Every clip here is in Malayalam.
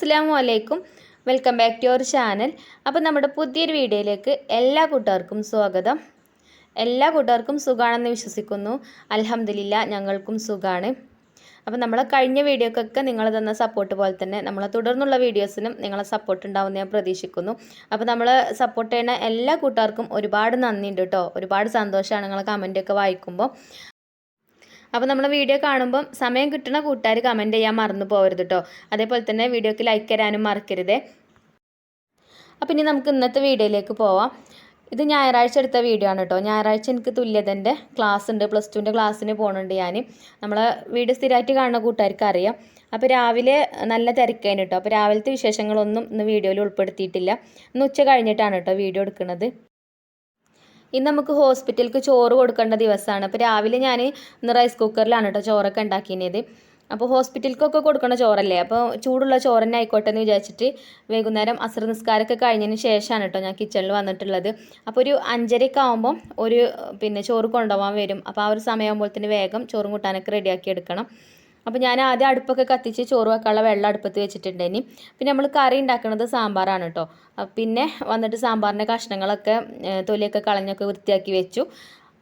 അസ്സാമു അലൈക്കും. Welcome back to our channel അപ്പോൾ നമ്മുടെ പുതിയൊരു വീഡിയോയിലേക്ക് എല്ലാ കൂട്ടുകാർക്കും സ്വാഗതം. എല്ലാ കൂട്ടുകാർക്കും സുഖമാണെന്ന് വിശ്വസിക്കുന്നു. അലഹമ്മദില്ല ഞങ്ങൾക്കും സുഖമാണ് അപ്പോൾ നമ്മളെ കഴിഞ്ഞ വീഡിയോക്കൊക്കെ നിങ്ങൾ തന്ന സപ്പോർട്ട് പോലെ തന്നെ നമ്മളെ തുടർന്നുള്ള വീഡിയോസിനും നിങ്ങളെ സപ്പോർട്ട് ഉണ്ടാവുമെന്ന് ഞാൻ പ്രതീക്ഷിക്കുന്നു. അപ്പോൾ നമ്മൾ സപ്പോർട്ട് ചെയ്യുന്ന എല്ലാ കൂട്ടുകാർക്കും ഒരുപാട് നന്ദിയുണ്ട് കേട്ടോ. ഒരുപാട് സന്തോഷമാണ് നിങ്ങളെ കമന്റൊക്കെ വായിക്കുമ്പോൾ അപ്പോൾ നമ്മൾ വീഡിയോ കാണുമ്പം സമയം കിട്ടുന്ന കൂട്ടുകാർ കമന്റ് ചെയ്യാൻ മറന്നു പോകരുത് കേട്ടോ അതേപോലെ തന്നെ വീഡിയോക്ക് ലൈക്ക് തരാനും മറക്കരുത്. അപ്പോൾ ഇനി നമുക്ക് ഇന്നത്തെ വീഡിയോയിലേക്ക് പോവാം. ഇത് ഞായറാഴ്ച എടുത്ത വീഡിയോ ആണ് കേട്ടോ ഞായറാഴ്ച എനിക്ക് തുല്യതന്റെ ക്ലാസ് ഉണ്ട്. പ്ലസ് ടുവിന്റെ ക്ലാസ്സിന് പോകുന്നുണ്ട് ഞാൻ നമ്മളെ വീഡിയോ സ്ഥിരമായിട്ട് കാണുന്ന കൂട്ടുകാർക്ക് അറിയാം. അപ്പോൾ രാവിലെ നല്ല തിരക്കായിരുന്നു കേട്ടോ അപ്പോൾ രാവിലത്തെ വിശേഷങ്ങളൊന്നും ഇന്ന് വീഡിയോയിൽ ഉൾപ്പെടുത്തിയിട്ടില്ല. ഇന്ന് ഉച്ച കഴിഞ്ഞിട്ടാണ് കേട്ടോ വീഡിയോ എടുക്കുന്നത്. ഇന്ന് നമുക്ക് ഹോസ്പിറ്റലിൽ ചോറ് കൊടുക്കേണ്ട ദിവസമാണ്. അപ്പോൾ രാവിലെ ഞാൻ ഇന്ന് റൈസ് കുക്കറിലാണ് കേട്ടോ ചോറൊക്കെ ഉണ്ടാക്കിയത് അപ്പോൾ ഹോസ്പിറ്റലിലേക്കൊക്കെ കൊടുക്കണ ചോറല്ലേ? അപ്പോൾ ചൂടുള്ള ചോറ് തന്നെ ആയിക്കോട്ടെ എന്ന് വിചാരിച്ചിട്ട് വൈകുന്നേരം അസ്ര നിസ്കാരമൊക്കെ കഴിഞ്ഞതിന് ശേഷമാണ് കേട്ടോ ഞാൻ കിച്ചണിൽ വന്നിട്ടുള്ളത്. അപ്പോൾ ഒരു അഞ്ചരയൊക്കെ ആകുമ്പം ഒരു പിന്നെ ചോറ് കൊണ്ടുപോകാൻ വരും. അപ്പോൾ ആ ഒരു സമയമാകുമ്പോഴത്തേന് വേഗം ചോറും കൂട്ടാനൊക്കെ റെഡിയാക്കി എടുക്കണം. അപ്പോൾ ഞാൻ ആദ്യം അടുപ്പൊക്കെ കത്തിച്ച് ചോറ് വെക്കാനുള്ള വെള്ളം അടുപ്പത്ത് വെച്ചിട്ടുണ്ടേനി പിന്നെ നമ്മൾ കറി ഉണ്ടാക്കുന്നത് സാമ്പാറാണ് കേട്ടോ പിന്നെ വന്നിട്ട് സാമ്പാറിന്റെ കഷ്ണങ്ങളൊക്കെ തൊലിയൊക്കെ കളഞ്ഞൊക്കെ വൃത്തിയാക്കി വെച്ചു.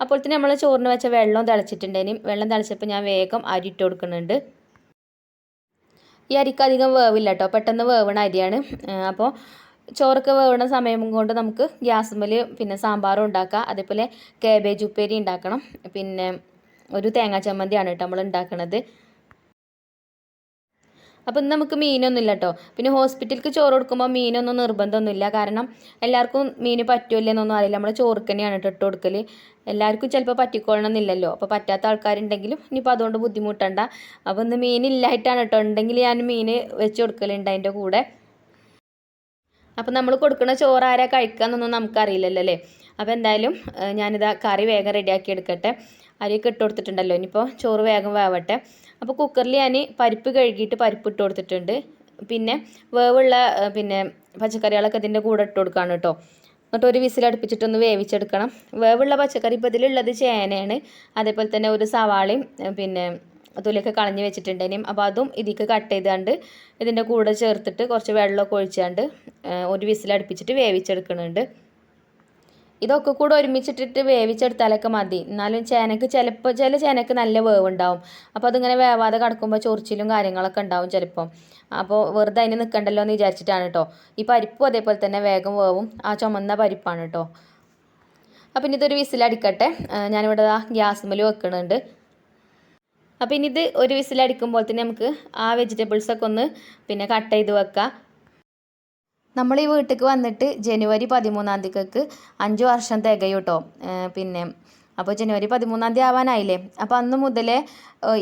അപ്പോൾ തന്നെ നമ്മൾ ചോറിന് വെച്ച വെള്ളം തിളച്ചിട്ടുണ്ടേനി വെള്ളം തിളച്ചപ്പോൾ ഞാൻ വേഗം അരി ഇട്ട് കൊടുക്കുന്നുണ്ട്. ഈ അരിക്ക് അധികം വേവില്ല കേട്ടോ പെട്ടെന്ന് വേവണ അരിയാണ്. അപ്പോൾ ചോറൊക്കെ വേവണ സമയം കൊണ്ട് നമുക്ക് ഗ്യാസുമ്മൽ പിന്നെ സാമ്പാറും ഉണ്ടാക്കാം. അതേപോലെ കാബേജ് ഉപ്പേരി ഉണ്ടാക്കണം. പിന്നെ ഒരു തേങ്ങാ ചമ്മന്തിയാണ് കേട്ടോ നമ്മൾ ഉണ്ടാക്കുന്നത് അപ്പോൾ ഇന്ന് നമുക്ക് മീനൊന്നും ഇല്ല കേട്ടോ പിന്നെ ഹോസ്പിറ്റലിലേക്ക് ചോറ് കൊടുക്കുമ്പോൾ മീനൊന്നും നിർബന്ധമൊന്നുമില്ല. കാരണം എല്ലാവർക്കും മീൻ പറ്റുമല്ലേന്നൊന്നും അറിയില്ല. നമ്മൾ ചോർക്ക് തന്നെയാണ് ഇട്ട് കൊടുക്കൽ എല്ലാവർക്കും ചിലപ്പോൾ പറ്റിക്കൊള്ളണം എന്നില്ലല്ലോ അപ്പോൾ പറ്റാത്ത ആൾക്കാരുണ്ടെങ്കിലും ഇനിയിപ്പോൾ അതുകൊണ്ട് ബുദ്ധിമുട്ടണ്ട. അപ്പോൾ ഇന്ന് മീനില്ലായിട്ടാണ് കേട്ടോ. ഉണ്ടെങ്കിൽ ഞാൻ മീൻ വെച്ച് കൊടുക്കലുണ്ട് അതിന്റെ കൂടെ. അപ്പോൾ നമ്മൾ കൊടുക്കുന്ന ചോറ് ആരാ കഴിക്കാന്നൊന്നും നമുക്കറിയില്ലല്ലോ അല്ലേ? അപ്പോൾ എന്തായാലും ഞാനിതാ കറി വേഗം റെഡിയാക്കി എടുക്കട്ടെ. അരിയൊക്കെ ഇട്ട് കൊടുത്തിട്ടുണ്ടല്ലോ. ഇനിയിപ്പോൾ ചോറ് വേഗം വേവട്ടെ. അപ്പോൾ കുക്കറിൽ ഞാൻ പരിപ്പ് കഴുകിയിട്ട് പരിപ്പ് ഇട്ട് കൊടുത്തിട്ടുണ്ട്. പിന്നെ വേവുള്ള പിന്നെ പച്ചക്കറികളൊക്കെ ഇതിന്റെ കൂടെ ഇട്ട് കൊടുക്കുകയാണ് കേട്ടോ. എന്നിട്ട് ഒരു വിസിൽ അടുപ്പിച്ചിട്ടൊന്ന് വേവിച്ചെടുക്കണം. വേവുള്ള പച്ചക്കറി ഇപ്പോൾ ഇതിലുള്ളത് ചേനയാണ്. അതേപോലെ തന്നെ ഒരു സവാളയും പിന്നെ തൊലിയൊക്കെ കളഞ്ഞ് വെച്ചിട്ടുണ്ടേനും അപ്പോൾ അതും ഇതിക്ക് കട്ട് ചെയ്താണ്ട് ഇതിന്റെ കൂടെ ചേർത്തിട്ട് കുറച്ച് വെള്ളമൊക്കെ ഒഴിച്ചാണ്ട് ഒരു വിസിൽ അടുപ്പിച്ചിട്ട് വേവിച്ചെടുക്കുന്നുണ്ട് ഇതൊക്കെ കൂടെ ഒരുമിച്ചിട്ടിട്ട് വേവിച്ചെടുത്താലൊക്കെ മതി. എന്നാലും ചേനക്ക് ചിലപ്പോൾ ചില ചേനക്ക് നല്ല വേവുണ്ടാവും. അപ്പോൾ അതിങ്ങനെ വേവാതെ കിടക്കുമ്പോൾ ചൊറിച്ചിലും കാര്യങ്ങളൊക്കെ ഉണ്ടാവും ചിലപ്പം. അപ്പോൾ വെറുതെ അതിന് നിൽക്കണ്ടല്ലോ എന്ന് വിചാരിച്ചിട്ടാണ് കേട്ടോ ഈ പരിപ്പും അതേപോലെ തന്നെ വേഗം വേവും. ആ ചുമന്ന പരിപ്പാണ് കേട്ടോ അപ്പം ഇനി ഇതൊരു വിസിലടിക്കട്ടെ. ഞാനിവിടെ ഗ്യാസ് മേൽ വെക്കുന്നുണ്ട് അപ്പം ഇനി ഇത് ഒരു വിസിലടിക്കുമ്പോൾ തന്നെ നമുക്ക് ആ വെജിറ്റബിൾസൊക്കെ ഒന്ന് പിന്നെ കട്ട് ചെയ്ത് വെക്കാം. നമ്മൾ ഈ വീട്ടിലേക്ക് വന്നിട്ട് ജനുവരി പതിമൂന്നാം തീയതിക്ക് അഞ്ച് വർഷം തികയും കേട്ടോ പിന്നെ അപ്പോൾ ജനുവരി പതിമൂന്നാം തീയതി ആവാനായില്ലേ? അപ്പോൾ അന്ന് മുതലേ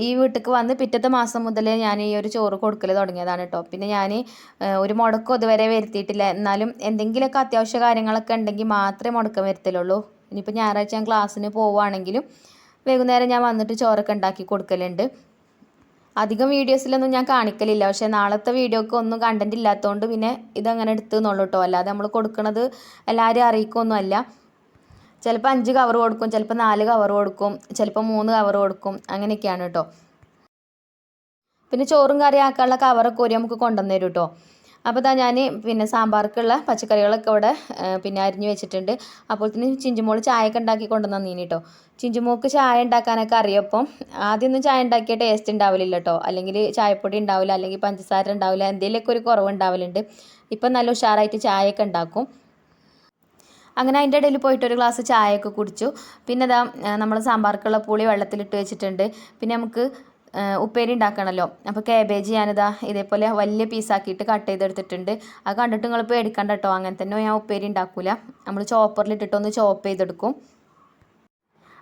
ഈ വീട്ടിലേക്ക് വന്ന് പിറ്റത്തെ മാസം മുതലേ ഞാൻ ഈ ഒരു ചോറ് കൊടുക്കൽ തുടങ്ങിയതാണ് കേട്ടോ പിന്നെ ഞാൻ ഒരു മുടക്കം ഇതുവരെ വരുത്തിയിട്ടില്ല. എന്നാലും എന്തെങ്കിലുമൊക്കെ അത്യാവശ്യ കാര്യങ്ങളൊക്കെ ഉണ്ടെങ്കിൽ മാത്രമേ മുടക്കം വരുത്തലുള്ളൂ. ഇനിയിപ്പോൾ ഞായറാഴ്ച ഞാൻ ക്ലാസ്സിന് പോവുകയാണെങ്കിലും വൈകുന്നേരം ഞാൻ വന്നിട്ട് ചോറൊക്കെ ഉണ്ടാക്കി കൊടുക്കലുണ്ട്. അധികം വീഡിയോസിലൊന്നും ഞാൻ കാണിക്കലില്ല. പക്ഷേ നാളത്തെ വീഡിയോക്ക് ഒന്നും കണ്ടന്റ് ഇല്ലാത്തതുകൊണ്ട് പിന്നെ ഇതങ്ങനെ എടുത്തെന്നുള്ളൂ കേട്ടോ അല്ലാതെ നമ്മൾ കൊടുക്കുന്നത് എല്ലാവരും അറിയിക്കൊന്നുമല്ല. ചിലപ്പോൾ അഞ്ച് കവർ കൊടുക്കും ചിലപ്പോൾ നാല് കവർ കൊടുക്കും ചിലപ്പോൾ മൂന്ന് കവർ കൊടുക്കും അങ്ങനെയൊക്കെയാണ് കേട്ടോ പിന്നെ ചോറും കറി ആക്കാനുള്ള കവറൊക്കെ ഒരു നമുക്ക് കൊണ്ടുവന്നു തരും കേട്ടോ അപ്പോൾ ഇതാ ഞാൻ പിന്നെ സാമ്പാർക്കുള്ള പച്ചക്കറികളൊക്കെ ഇവിടെ പിന്നെ അരിഞ്ഞു വെച്ചിട്ടുണ്ട്. അപ്പോൾ തന്നെ ചിഞ്ചുമോൾ ചായയൊക്കെ ഉണ്ടാക്കി കൊണ്ടുവന്നീനി കേട്ടോ ചിഞ്ചുമോക്ക് ചായ ഉണ്ടാക്കാനൊക്കെ അറിയപ്പം ആദ്യമൊന്നും ചായ ഉണ്ടാക്കിയ ടേസ്റ്റ് ഉണ്ടാവില്ല കേട്ടോ അല്ലെങ്കിൽ ചായപ്പൊടി ഉണ്ടാവില്ല അല്ലെങ്കിൽ പഞ്ചസാര ഉണ്ടാവില്ല എന്തെങ്കിലുമൊക്കെ ഒരു കുറവ് ഉണ്ടാവലുണ്ട്. ഇപ്പം നല്ല ഉഷാറായിട്ട് ചായയൊക്കെ ഉണ്ടാക്കും. അങ്ങനെ അതിന്റെ ഇടയിൽ പോയിട്ട് ഒരു ഗ്ലാസ് ചായയൊക്കെ കുടിച്ചു. പിന്നെ ഇതാ നമ്മൾ സാമ്പാർക്കുള്ള പുളി വെള്ളത്തിലിട്ട് വെച്ചിട്ടുണ്ട്. പിന്നെ നമുക്ക് ഉപ്പേരി ഉണ്ടാക്കണമല്ലോ അപ്പോൾ കാബേജ് ഞാനിതാ ഇതേപോലെ വലിയ പീസാക്കിയിട്ട് കട്ട് ചെയ്തെടുത്തിട്ടുണ്ട്. അത് കണ്ടിട്ട് നിങ്ങൾ പേടിക്കണ്ട കേട്ടോ അങ്ങനെ തന്നെ ഞാൻ ഉപ്പേരി ഉണ്ടാക്കില്ല നമ്മൾ ചോപ്പറിലിട്ടിട്ടൊന്ന് ചോപ്പ് ചെയ്തെടുക്കും.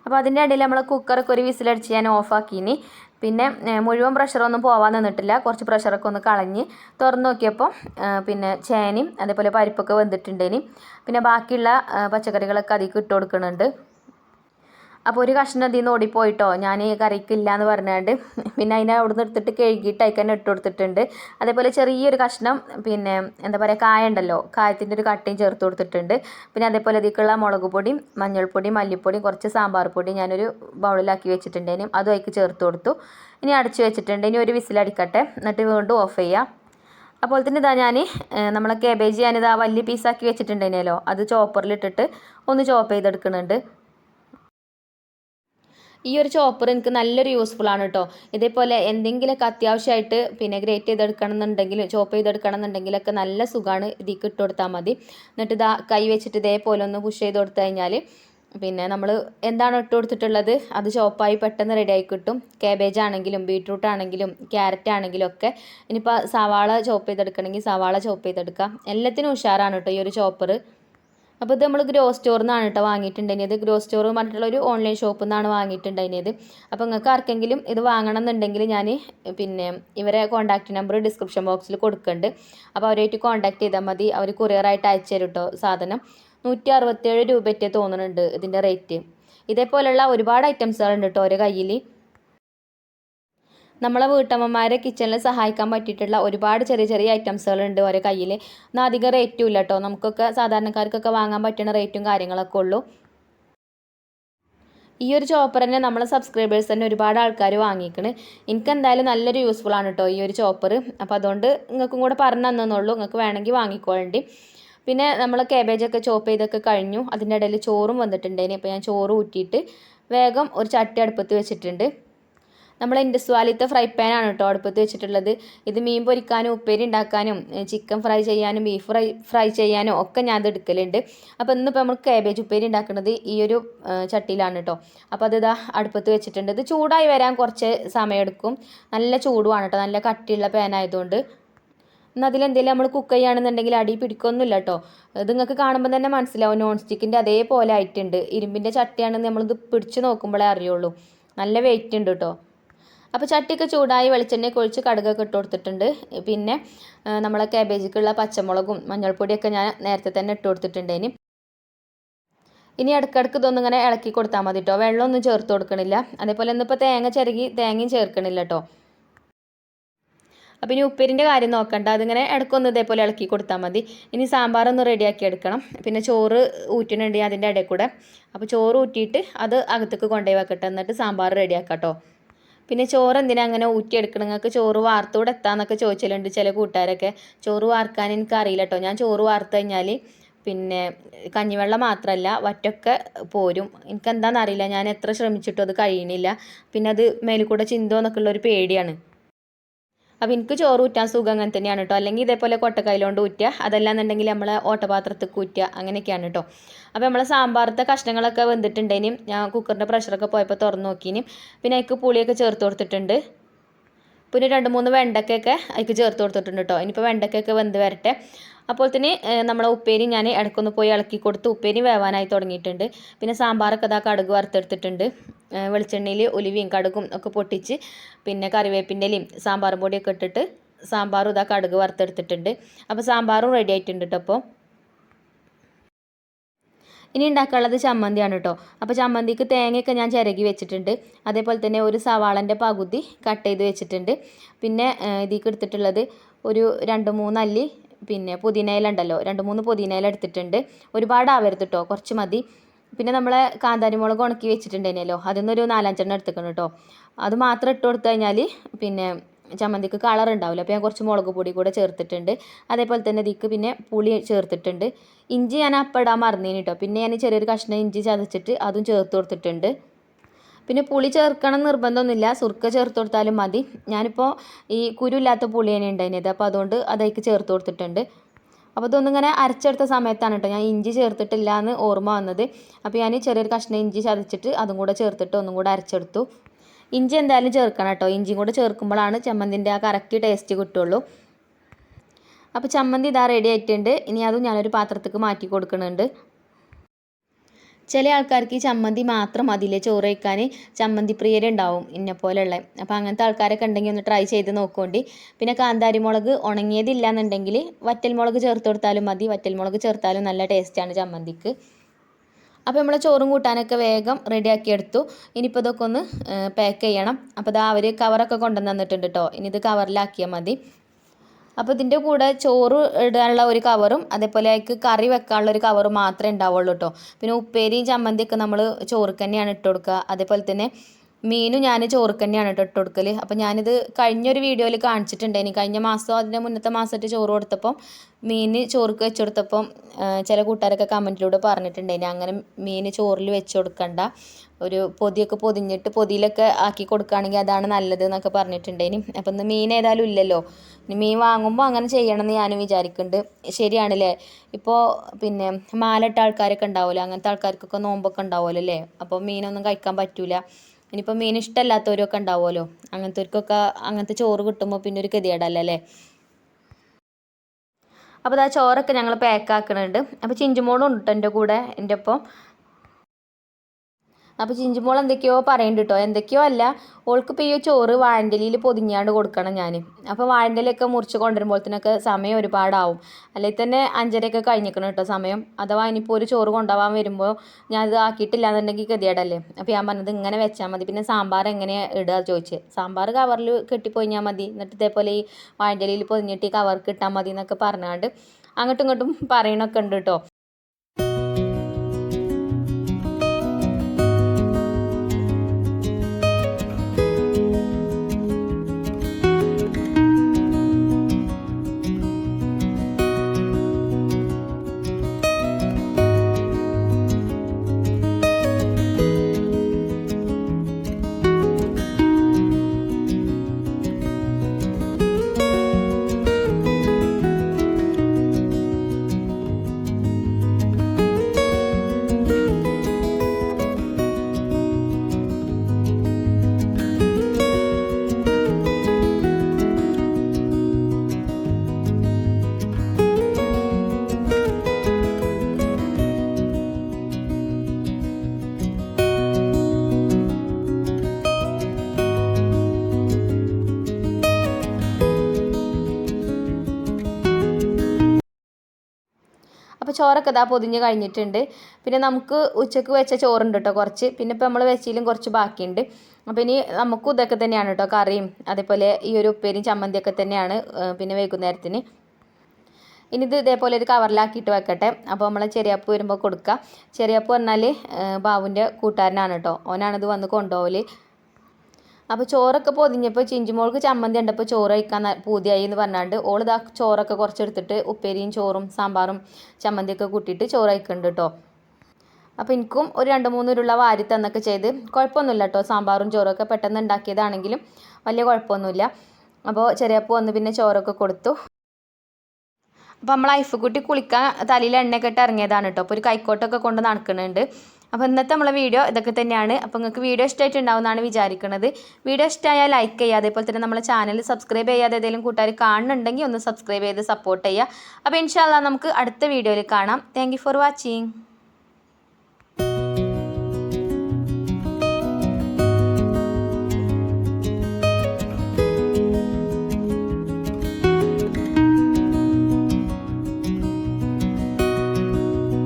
അപ്പോൾ അതിന്റെ ഇടയിൽ നമ്മൾ കുക്കറൊക്കെ ഒരു വിസിലടിച്ച് ഞാൻ ഓഫാക്കിനി പിന്നെ മുഴുവൻ പ്രഷറൊന്നും പോവാൻ നിന്നിട്ടില്ല. കുറച്ച് പ്രഷറൊക്കെ ഒന്ന് കളഞ്ഞ് തുറന്നു നോക്കിയപ്പോൾ പിന്നെ ചേനയും അതേപോലെ പരിപ്പൊക്കെ വെന്തിട്ടുണ്ടേനി. പിന്നെ ബാക്കിയുള്ള പച്ചക്കറികളൊക്കെ അതിൽ ഇട്ട് കൊടുക്കുന്നുണ്ട് അപ്പോൾ ഒരു കഷ്ണം അതിൽ നിന്ന് ഓടിപ്പോയിട്ടോ? ഞാൻ കറിക്കില്ല എന്ന് പറഞ്ഞുകൊണ്ട് പിന്നെ അതിനെ അവിടെ നിന്ന് എടുത്തിട്ട് കഴുകിയിട്ട് അയക്കാൻ ഇട്ട് കൊടുത്തിട്ടുണ്ട്. അതേപോലെ ചെറിയൊരു കഷ്ണം പിന്നെ എന്താ പറയുക കായ ഉണ്ടല്ലോ കായത്തിന്റെ ഒരു കട്ടയും ചേർത്ത് കൊടുത്തിട്ടുണ്ട്. പിന്നെ അതേപോലെ ഇതിക്കുള്ള മുളക് പൊടിയും മഞ്ഞൾപ്പൊടിയും മല്ലിപ്പൊടിയും കുറച്ച് സാമ്പാർ പൊടി ഞാനൊരു ബൗളിലാക്കി വെച്ചിട്ടുണ്ടേനും അതും അതിക്ക് ചേർത്ത് കൊടുത്തു. ഇനി അടച്ചു വെച്ചിട്ടുണ്ട്. ഇനി ഒരു വിസിലടിക്കട്ടെ. എന്നിട്ട് വീണ്ടും ഓഫ് ചെയ്യാം. അപ്പോൾ തന്നെ ഇതാ ഞാൻ നമ്മളെ കേബേജ് ഞാനിതാ വലിയ പീസാക്കി വെച്ചിട്ടുണ്ടേനല്ലോ അത് ചോപ്പറിലിട്ടിട്ട് ഒന്ന് ചോപ്പ് ചെയ്തെടുക്കുന്നുണ്ട്. ഈ ഒരു ചോപ്പർ എനിക്ക് നല്ലൊരു യൂസ്ഫുൾ ആണ് കേട്ടോ ഇതേപോലെ എന്തെങ്കിലുമൊക്കെ അത്യാവശ്യമായിട്ട് പിന്നെ ഗ്രേറ്റ് ചെയ്തെടുക്കണം എന്നുണ്ടെങ്കിൽ ചോപ്പ് ചെയ്തെടുക്കണം എന്നുണ്ടെങ്കിലൊക്കെ നല്ല സുഖമാണ് ഇതിക്ക് ഇട്ട് കൊടുത്താൽ മതി. എന്നിട്ട് ഇതാ കൈ വെച്ചിട്ട് ഇതേപോലെ ഒന്ന് പുഷ് ചെയ്ത് കൊടുത്തു കഴിഞ്ഞാൽ പിന്നെ നമ്മൾ എന്താണ് ഇട്ട് കൊടുത്തിട്ടുള്ളത്? അത് ചോപ്പായി പെട്ടെന്ന് റെഡി ആയി കിട്ടും. കാബേജ് ആണെങ്കിലും ബീട്രൂട്ട് ആണെങ്കിലും ക്യാരറ്റ് ആണെങ്കിലും ഒക്കെ. ഇനിയിപ്പോൾ സവാള ചോപ്പ് ചെയ്തെടുക്കണമെങ്കിൽ സവാള ചോപ്പ് ചെയ്തെടുക്കാം. എല്ലാത്തിനും ഉഷാറാണ് കേട്ടോ ഈ ഒരു ചോപ്പർ അപ്പോൾ ഇത് നമ്മൾ ഗ്രോ സ്റ്റോറിൽ നിന്നാണ് കേട്ടോ വാങ്ങിയിട്ടുണ്ടായിരുന്നത്. ഗ്രോ സ്റ്റോർ പറഞ്ഞിട്ടുള്ള ഒരു ഓൺലൈൻ ഷോപ്പിൽ നിന്നാണ് വാങ്ങിയിട്ടുണ്ടായിരുന്നത്. അപ്പോൾ നിങ്ങൾക്ക് ആർക്കെങ്കിലും ഇത് വാങ്ങണം എന്നുണ്ടെങ്കിൽ ഞാൻ പിന്നെ ഇവരെ കോൺടാക്റ്റ് നമ്പർ ഡിസ്ക്രിപ്ഷൻ ബോക്സിൽ കൊടുക്കുന്നുണ്ട് അപ്പോൾ അവരായിട്ട് കോൺടാക്ട് ചെയ്താൽ മതി. അവർ കൊറിയറായിട്ട് അയച്ചു തരും കേട്ടോ സാധനം. നൂറ്റി അറുപത്തേഴ് രൂപയ്ക്ക് തോന്നുന്നുണ്ട് ഇതിന്റെ റേറ്റ് ഇതേപോലെയുള്ള ഒരുപാട് ഐറ്റംസുകളുണ്ട് കേട്ടോ ഒരു കയ്യിൽ നമ്മളെ വീട്ടമ്മമാരെ കിച്ചണിൽ സഹായിക്കാൻ പറ്റിയിട്ടുള്ള ഒരുപാട് ചെറിയ ചെറിയ ഐറ്റംസുകളുണ്ട് ഓരോ കയ്യിൽ എന്നാൽ അധികം റേറ്റും ഇല്ല കേട്ടോ നമുക്കൊക്കെ സാധാരണക്കാർക്കൊക്കെ വാങ്ങാൻ പറ്റുന്ന റേറ്റും കാര്യങ്ങളൊക്കെ ഉള്ളൂ. ഈ ഒരു ചോപ്പർ തന്നെ നമ്മളെ സബ്സ്ക്രൈബേഴ്സ് തന്നെ ഒരുപാട് ആൾക്കാർ വാങ്ങിക്കണ്. എനിക്ക് എന്തായാലും നല്ലൊരു യൂസ്ഫുൾ ആണ് കേട്ടോ ഈ ഒരു ചോപ്പർ അപ്പോൾ അതുകൊണ്ട് നിങ്ങൾക്കും കൂടെ പറഞ്ഞു തന്നെന്നുള്ളൂ നിങ്ങൾക്ക് വേണമെങ്കിൽ വാങ്ങിക്കോളണ്ടി. പിന്നെ നമ്മൾ കേബേജൊക്കെ ചോപ്പ് ചെയ്തൊക്കെ കഴിഞ്ഞു. അതിന്റെ ഇടയിൽ ചോറും വന്നിട്ടുണ്ടേനി അപ്പോൾ ഞാൻ ചോറ് ഊറ്റിയിട്ട് വേഗം ഒരു ചട്ടി അടുപ്പത്ത് വെച്ചിട്ടുണ്ട്. നമ്മൾ ഇൻഡസ്വാലിത്തെ ഫ്രൈ ഫ്രൈ ആണ് കേട്ടോ അടുപ്പത്ത് വെച്ചിട്ടുള്ളത്. ഇത് മീൻ പൊരിക്കാനും ഉപ്പേരി ഉണ്ടാക്കാനും ചിക്കൻ ഫ്രൈ ചെയ്യാനും ബീഫ് ഫ്രൈ ഫ്രൈ ചെയ്യാനും ഒക്കെ ഞാൻ ഇത് എടുക്കലുണ്ട്. അപ്പോൾ ഇന്നിപ്പോൾ നമ്മൾ കാബേജ് ഉപ്പേരി ഉണ്ടാക്കുന്നത് ഈ ഒരു ചട്ടിയിലാണ് കേട്ടോ. അപ്പോൾ അത് ഇതാ അടുപ്പത്ത് വെച്ചിട്ടുണ്ട്. ഇത് ചൂടായി വരാൻ കുറച്ച് സമയമെടുക്കും. നല്ല ചൂടുമാണ് കേട്ടോ. നല്ല കട്ടിയുള്ള പാനായതുകൊണ്ട് എന്നാൽ അതിലെന്തെങ്കിലും നമ്മൾ കുക്ക് ചെയ്യുകയാണെന്നുണ്ടെങ്കിൽ അടി പിടിക്കൊന്നുമില്ല കേട്ടോ. ഇത് നിങ്ങൾക്ക് കാണുമ്പോൾ തന്നെ മനസ്സിലാവും. നോൺ സ്റ്റിക്കിന്റെ അതേപോലെ ആയിട്ടുണ്ട്. ഇരുമ്പിന്റെ ചട്ടിയാണെന്ന് നമ്മളിത് പിടിച്ച് നോക്കുമ്പോഴേ അറിയുള്ളൂ. നല്ല വെയിറ്റ് ഉണ്ട് കേട്ടോ. അപ്പോൾ ചട്ടിയൊക്കെ ചൂടായി വെളിച്ചെണ്ണയൊക്കെ ഒഴിച്ച് കടുകൊക്കെ ഇട്ട് കൊടുത്തിട്ടുണ്ട്. പിന്നെ നമ്മളെ കാബേജിക്കുള്ള പച്ചമുളകും മഞ്ഞൾപ്പൊടിയൊക്കെ ഞാൻ നേരത്തെ തന്നെ ഇട്ട് കൊടുത്തിട്ടുണ്ട് ഇനി ഇനി ഇടയ്ക്കിടയ്ക്ക് ഇതൊന്നും ഇങ്ങനെ ഇളക്കി കൊടുത്താൽ മതി കേട്ടോ വെള്ളമൊന്നും ചേർത്ത് കൊടുക്കണില്ല. അതേപോലെ ഇന്നിപ്പോൾ തേങ്ങ ചിരകി തേങ്ങയും ചേർക്കണില്ല കേട്ടോ അപ്പോൾ ഇനി ഉപ്പേരിന്റെ കാര്യം നോക്കണ്ട. അതിങ്ങനെ ഇടയ്ക്കൊന്ന് ഇതേപോലെ ഇളക്കി കൊടുത്താൽ മതി. ഇനി സാമ്പാറൊന്ന് റെഡിയാക്കി എടുക്കണം. പിന്നെ ചോറ് ഊറ്റിനുണ്ട് അതിന്റെ ഇടയിൽ കൂടെ. അപ്പോൾ ചോറ് ഊറ്റിയിട്ട് അത് അകത്തേക്ക് കൊണ്ടുപോയി വെക്കട്ടെ. എന്നിട്ട് സാമ്പാർ റെഡിയാക്കാം കേട്ടോ പിന്നെ ചോറ് എന്തിനാ അങ്ങനെ ഊറ്റിയെടുക്കണം? നിങ്ങൾക്ക് ചോറ് വാർത്തൂടെ എത്താന്നൊക്കെ ചോദിച്ചിട്ടുണ്ട് ചില കൂട്ടുകാരൊക്കെ. ചോറ് വാർക്കാൻ എനിക്ക് അറിയില്ല കേട്ടോ ഞാൻ ചോറ് വാർത്ത് കഴിഞ്ഞാൽ പിന്നെ കഞ്ഞിവെള്ളം മാത്രമല്ല വറ്റൊക്കെ പോരും. എനിക്കെന്താണെന്നറിയില്ല ഞാൻ എത്ര ശ്രമിച്ചിട്ടും അത് കഴിയണില്ല. പിന്നെ അത് മേലിൽ കൂടെ ചിന്തോ എന്നൊക്കെ ഉള്ളൊരു പേടിയാണ്. അപ്പോൾ എനിക്ക് ചോറ് ഊറ്റാൻ സുഖം അങ്ങനെ തന്നെയാണ് കേട്ടോ അല്ലെങ്കിൽ ഇതേപോലെ കൊട്ടക്കൈലോണ്ട് ഊറ്റുക. അതല്ലാന്നുണ്ടെങ്കിൽ നമ്മൾ ഓട്ടപാത്രത്തിൽ ഊറ്റുക. അങ്ങനെയൊക്കെയാണ് കേട്ടോ അപ്പോൾ നമ്മൾ സാമ്പാറത്തെ കഷ്ണങ്ങളൊക്കെ വെന്തിട്ടുണ്ടേനും. ഞാൻ കുക്കറിന്റെ പ്രഷറൊക്കെ പോയപ്പോൾ തുറന്നു നോക്കിനും. പിന്നെ അതിക്ക് പുളിയൊക്കെ ചേർത്ത് കൊടുത്തിട്ടുണ്ട്. പിന്നെ രണ്ട് മൂന്ന് വെണ്ടക്കയൊക്കെ അതിക്ക് ചേർത്ത് കൊടുത്തിട്ടുണ്ട് കേട്ടോ ഇനിയിപ്പോൾ വെണ്ടക്കയൊക്കെ വെന്ത് വരട്ടെ. അപ്പോൾ തന്നെ നമ്മളെ ഉപ്പേരി ഞാൻ ഇടയ്ക്കൊന്ന് പോയി ഇളക്കി കൊടുത്ത് ഉപ്പേരി വേവാനായി തുടങ്ങിയിട്ടുണ്ട്. പിന്നെ സാമ്പാറൊക്കെ ഇതാ കടുക് വറുത്തെടുത്തിട്ടുണ്ട്. വെളിച്ചെണ്ണയിൽ ഒലിവിയും കടുകും ഒക്കെ പൊട്ടിച്ച് പിന്നെ കറിവേപ്പിന്റെ ഇലയും സാമ്പാർ പൊടിയൊക്കെ ഇട്ടിട്ട് സാമ്പാറും ഇതാ കടുക് വറുത്തെടുത്തിട്ടുണ്ട്. അപ്പോൾ സാമ്പാറും റെഡി ആയിട്ടുണ്ട് കേട്ടോ അപ്പോൾ ഇനി ഉണ്ടാക്കാനുള്ളത് ചമ്മന്തിയാണ് കേട്ടോ അപ്പോൾ ചമ്മന്തിക്ക് തേങ്ങയൊക്കെ ഞാൻ ചിരകി വെച്ചിട്ടുണ്ട്. അതേപോലെ തന്നെ ഒരു സവാളന്റെ പകുതി കട്ട് ചെയ്ത് വെച്ചിട്ടുണ്ട്. പിന്നെ ഇതിലേക്ക് എടുത്തിട്ടുള്ളത് ഒരു രണ്ട് മൂന്ന് അല്ലി പിന്നെ പുതിനയില ഉണ്ടല്ലോ രണ്ട് മൂന്ന് പുതിനയില എടുത്തിട്ടുണ്ട്. ഒരുപാട് ആവരുത് കേട്ടോ കുറച്ച് മതി. പിന്നെ നമ്മളെ കാന്താരി മുളക് ഉണക്കി വെച്ചിട്ടുണ്ടേനല്ലോ അതിന്നൊരു നാലഞ്ചെണ്ണം എടുത്തിക്കണം കേട്ടോ അത് മാത്രം ഇട്ട് കൊടുത്തു കഴിഞ്ഞാൽ പിന്നെ ചമ്മന്തിക്ക് കളർ ഉണ്ടാവില്ല. അപ്പോൾ ഞാൻ കുറച്ച് മുളക് പൊടി കൂടെ ചേർത്തിട്ടുണ്ട്. അതേപോലെ തന്നെ ഇതിക്ക് പിന്നെ പുളി ചേർത്തിട്ടുണ്ട്. ഇഞ്ചി ഞാൻ അപ്പം ഇടാൻ കേട്ടോ പിന്നെ ഞാൻ ചെറിയൊരു കഷ്ണം ഇഞ്ചി ചതച്ചിട്ട് അതും ചേർത്ത് കൊടുത്തിട്ടുണ്ട്. പിന്നെ പുളി ചേർക്കണം നിർബന്ധമൊന്നുമില്ല. സുർക്ക ചേർത്ത് കൊടുത്താലും മതി. ഞാനിപ്പോൾ ഈ കുരുല്ലാത്ത പുളിയാണ് ഉണ്ടായിരുന്നത്. അപ്പോൾ അതുകൊണ്ട് അതേക്ക് ചേർത്ത് കൊടുത്തിട്ടുണ്ട്. അപ്പോൾ ഇതൊന്നിങ്ങനെ അരച്ചെടുത്ത സമയത്താണ് കേട്ടോ ഞാൻ ഇഞ്ചി ചേർത്തിട്ടില്ല എന്ന് ഓർമ്മ വന്നത്. അപ്പോൾ ഞാൻ ചെറിയൊരു കഷ്ണം ഇഞ്ചി ചതച്ചിട്ട് അതും കൂടെ ചേർത്തിട്ട് ഒന്നും കൂടെ അരച്ചെടുത്തു. ഇഞ്ചി എന്തായാലും ചേർക്കണം കേട്ടോ ഇഞ്ചിയും കൂടെ ചേർക്കുമ്പോഴാണ് ചമ്മന്തിന്റെ ആ കറക്റ്റ് ടേസ്റ്റ് കിട്ടുള്ളൂ. അപ്പോൾ ചമ്മന്തി ഇതാ റെഡി ആയിട്ടുണ്ട്. ഇനി അതും ഞാനൊരു പാത്രത്തേക്ക് മാറ്റി കൊടുക്കുന്നുണ്ട്. ചില ആൾക്കാർക്ക് ഈ ചമ്മന്തി മാത്രം മതിയില്ലേ? ചോറ് വയ്ക്കാൻ ചമ്മന്തി പ്രിയരുണ്ടാവും ഇന്നെ പോലെയുള്ള അപ്പോൾ അങ്ങനത്തെ ആൾക്കാരൊക്കെ ഉണ്ടെങ്കിൽ ഒന്ന് ട്രൈ ചെയ്ത് നോക്കുകൊണ്ട് പിന്നെ കാന്താരി മുളക് ഉണങ്ങിയതില്ല എന്നുണ്ടെങ്കിൽ വറ്റൽമുളക് ചേർത്ത് കൊടുത്താലും മതി. വറ്റൽമുളക് ചേർത്താലും നല്ല ടേസ്റ്റാണ് ചമ്മന്തിക്ക്. അപ്പോൾ നമ്മളെ ചോറും കൂട്ടാനൊക്കെ വേഗം റെഡിയാക്കി എടുത്തു. ഇനിയിപ്പോൾ ഇതൊക്കെ ഒന്ന് പാക്ക് ചെയ്യണം. അപ്പോൾ ഇതാ അവർ കവറൊക്കെ കൊണ്ടുവന്ന് തന്നിട്ടുണ്ട് കേട്ടോ ഇനി ഇത് കവറിലാക്കിയാൽ മതി. അപ്പോൾ ഇതിന്റെ കൂടെ ചോറ് ഇടാനുള്ള ഒരു കവറും അതേപോലെ അതിക്ക് കറി വെക്കാനുള്ള ഒരു കവറും മാത്രമേ ഉണ്ടാവുള്ളൂ കേട്ടോ പിന്നെ ഉപ്പേരിയും ചമ്മന്തിയൊക്കെ നമ്മൾ ചോറ് തന്നെയാണ് ഇട്ട് കൊടുക്കുക. അതേപോലെ തന്നെ മീനും ഞാൻ ചോറുക്ക് തന്നെയാണ് കേട്ടോ ഇട്ട് കൊടുക്കൽ അപ്പോൾ ഞാനിത് കഴിഞ്ഞൊരു വീഡിയോയിൽ കാണിച്ചിട്ടുണ്ട് കാണിച്ചിട്ടുണ്ടായിനി. കഴിഞ്ഞ മാസം അതിന്റെ മുന്നത്തെ മാസമായിട്ട് ചോറ് കൊടുത്തപ്പം മീൻ ചോറുക്ക് വെച്ച് കൊടുത്തപ്പം ചില കൂട്ടുകാരൊക്കെ കമന്റിലൂടെ പറഞ്ഞിട്ടുണ്ടായിനി. അങ്ങനെ മീൻ ചോറിൽ വെച്ച് കൊടുക്കണ്ട ഒരു പൊതിയൊക്കെ പൊതിഞ്ഞിട്ട് പൊതിയിലൊക്കെ ആക്കി കൊടുക്കുകയാണെങ്കിൽ അതാണ് നല്ലത് എന്നൊക്കെ പറഞ്ഞിട്ടുണ്ടായിനി. അപ്പം ഇന്ന് മീൻ ഏതായാലും ഇല്ലല്ലോ. ഇനി മീൻ വാങ്ങുമ്പോൾ അങ്ങനെ ചെയ്യണമെന്ന് ഞാനും വിചാരിക്കുന്നുണ്ട് ശരിയാണല്ലേ? ഇപ്പോൾ പിന്നെ മാലട്ട ആൾക്കാരൊക്കെ ഉണ്ടാവുമല്ലോ അങ്ങനത്തെ ആൾക്കാർക്കൊക്കെ നോമ്പൊക്കെ ഉണ്ടാവുമല്ലോ അല്ലേ അപ്പോൾ മീനൊന്നും കഴിക്കാൻ പറ്റൂല. ഇനിയിപ്പോൾ മീൻ ഇഷ്ടമല്ലാത്തവരൊക്കെ ഉണ്ടാവുമല്ലോ. അങ്ങനത്തെവർക്കൊക്കെ അങ്ങനത്തെ ചോറ് കിട്ടുമ്പോൾ പിന്നെ ഒരു ഗതികേടല്ലേ അല്ലേ? അപ്പോൾ ആ ചോറൊക്കെ ഞങ്ങൾ പാക്ക് ആക്കുന്നുണ്ട് അപ്പോൾ ചിഞ്ചുമോളും ഉണ്ട് എന്റെ കൂടെ എന്റെ ഒപ്പം. അപ്പോൾ ചിഞ്ചുമോൾ എന്തൊക്കെയോ പറയുന്നുണ്ട് കേട്ടോ എന്തൊക്കെയോ അല്ല ഓൾക്ക് ഇപ്പോൾ ഈ ചോറ് വാഴന്റെലിയിൽ പൊതിഞ്ഞാണ്ട് കൊടുക്കണം ഞാൻ അപ്പോൾ വാഴന്റെലൊക്കെ മുറിച്ച് കൊണ്ടുവരുമ്പോഴത്തേനൊക്കെ സമയം ഒരുപാടാവും. അല്ലെങ്കിൽ തന്നെ അഞ്ചരയൊക്കെ കഴിഞ്ഞിരിക്കണം കേട്ടോ സമയം. അഥവാ ഇനിയിപ്പോൾ ഒരു ചോറ് കൊണ്ടുപോകാൻ വരുമ്പോൾ ഞാൻ ഇത് ആക്കിയിട്ടില്ല എന്നുണ്ടെങ്കിൽ ഗതികേടല്ലേ. അപ്പോൾ ഞാൻ പറഞ്ഞത് ഇങ്ങനെ വെച്ചാൽ മതി. പിന്നെ സാമ്പാർ എങ്ങനെ ഇടുക ചോദിച്ചത് സാമ്പാർ കവറിൽ കെട്ടിപ്പോയിഞ്ഞാൽ മതി. എന്നിട്ട് ഇതേപോലെ ഈ വാഴന്റെലിയിൽ പൊതിഞ്ഞിട്ട് ഈ കവർക്ക് ഇട്ടാൽ മതി എന്നൊക്കെ പറഞ്ഞാണ്ട് അങ്ങോട്ടും ഇങ്ങോട്ടും പറയണൊക്കെ ഉണ്ട് കേട്ടോ അപ്പോൾ ചോറൊക്കെ ഇതാ പൊതിഞ്ഞ് കഴിഞ്ഞിട്ടുണ്ട്. പിന്നെ നമുക്ക് ഉച്ചയ്ക്ക് വെച്ച ചോറുണ്ട് കേട്ടോ കുറച്ച്. പിന്നെ ഇപ്പോൾ നമ്മൾ വെച്ചതിലും കുറച്ച് ബാക്കിയുണ്ട്. അപ്പോൾ ഇനി നമുക്കും ഇതൊക്കെ തന്നെയാണ് കേട്ടോ കറിയും അതേപോലെ ഈ ഒരു ഉപ്പേരിയും ചമ്മന്തിയൊക്കെ തന്നെയാണ് പിന്നെ വൈകുന്നേരത്തിന്. ഇനി ഇത് ഇതേപോലെ ഒരു കവറിലാക്കിയിട്ട് വെക്കട്ടെ. അപ്പോൾ നമ്മളെ ചെറിയപ്പ് വരുമ്പോൾ കൊടുക്കുക ചെറിയപ്പ് പറഞ്ഞാൽ ബാബുവിന്റെ കൂട്ടുകാരനാണ് കേട്ടോ ഓനാണിത് വന്ന് കൊണ്ടുപോകൽ അപ്പോൾ ചോറൊക്കെ പൊതിഞ്ഞപ്പോൾ ചിഞ്ചുമോൾക്ക് ചമ്മന്തി ഉണ്ടപ്പോൾ ചോറ് കഴിക്കാൻ പൂതിയായി എന്ന് പറഞ്ഞാണ്ട് ഓൾ ഇതാ ചോറൊക്കെ കുറച്ചെടുത്തിട്ട് ഉപ്പേരിയും ചോറും സാമ്പാറും ചമ്മന്തിയൊക്കെ കൂട്ടിയിട്ട് ചോറ് കഴിക്കുന്നുണ്ട് കേട്ടോ അപ്പോൾ എനിക്കും ഒരു രണ്ട് മൂന്ന് ഉരുള വാരി തന്നൊക്കെ ചെയ്ത് കുഴപ്പമൊന്നുമില്ല കേട്ടോ സാമ്പാറും ചോറൊക്കെ പെട്ടെന്ന് ഉണ്ടാക്കിയതാണെങ്കിലും വലിയ കുഴപ്പമൊന്നുമില്ല. അപ്പോൾ ചെറിയപ്പോൾ വന്ന് പിന്നെ ചോറൊക്കെ കൊടുത്തു. അപ്പോൾ നമ്മൾ ഐഫ് കുട്ടി കുളിക്കാൻ തലയിൽ എണ്ണയൊക്കെ ഇട്ട് ഇറങ്ങിയതാണ് കേട്ടോ അപ്പോൾ ഒരു കൈക്കോട്ടൊക്കെ കൊണ്ട് നടക്കുന്നുണ്ട്. അപ്പോൾ ഇന്നത്തെ നമ്മളെ വീഡിയോ ഇതൊക്കെ തന്നെയാണ്. അപ്പോൾ നിങ്ങൾക്ക് വീഡിയോ ഇഷ്ടമായിട്ടുണ്ടാവുമെന്നാണ് വിചാരിക്കുന്നത് വീഡിയോ ഇഷ്ടമായാൽ ലൈക്ക് ചെയ്യുക. അതേപോലെ തന്നെ നമ്മളെ ചാനൽ സബ്സ്ക്രൈബ് ചെയ്യാതെ ഏതെങ്കിലും കൂട്ടുകാർ കാണുന്നുണ്ടെങ്കിൽ ഒന്ന് സബ്സ്ക്രൈബ് ചെയ്ത് സപ്പോർട്ട് ചെയ്യുക. അപ്പോൾ ഇൻഷാല്ല നമുക്ക് അടുത്ത വീഡിയോയിൽ കാണാം. Thank for watching